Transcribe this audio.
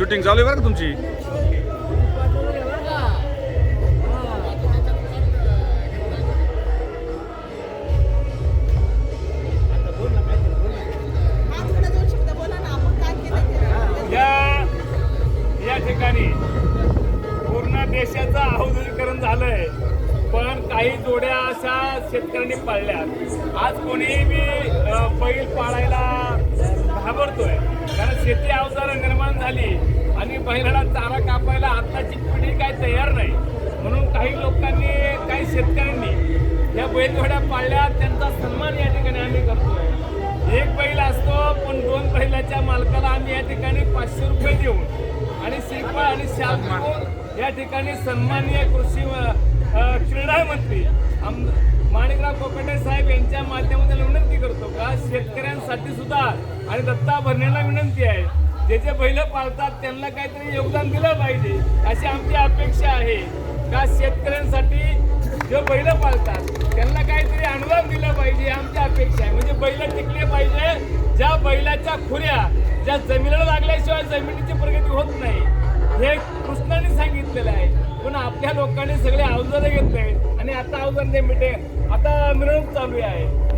Shooting चालू आहे बरं का तुमची? या ठिकाणी पूर्ण देशाचं आहुतीकरण झालंय पण काही जोड्या अशा शेतकऱ्यांनी पाळल्या आज कोणीही बी बैल पाळायला शेती अवजारं निर्माण झाली आणि बैलाला चारा कापायला आत्ताची पिढी काय तयार नाही. म्हणून काही लोकांनी काही शेतकऱ्यांनी या बैलघोड्या पाळल्या. त्यांचा सन्मान या ठिकाणी आम्ही करतोय. एक बैल असतो पण दोन बैलाच्या मालकाला आम्ही या ठिकाणी पाचशे रुपये देऊन आणि श्रीफळ आणि शाल देऊन या ठिकाणी सन्माननीय कृषी क्रीडा मंत्री आम- माणिकराव कोकटे साहेब यांच्या माध्यमातून शेतकऱ्यांसाठी सुद्धा आणि दत्ता भरण्याला विनंती आहे. जे जे बैल पाळतात त्यांना काहीतरी योगदान दिलं पाहिजे अशी आमची अपेक्षा आहे. का शेतकऱ्यांसाठी जे बैल पाळतात त्यांना काहीतरी अनुदान दिलं पाहिजे आमची अपेक्षा आहे. म्हणजे बैल टिकले पाहिजे ज्या बैलाच्या खुऱ्या ज्या जमिनीला लागल्याशिवाय जमिनीची प्रगती होत नाही. हे कृष्णाने सांगितलेलं आहे. पण आपल्या लोकांनी सगळे अवजारं घेतले आणि आता अवजार मिटे आता मिरवणूक चालू आहे.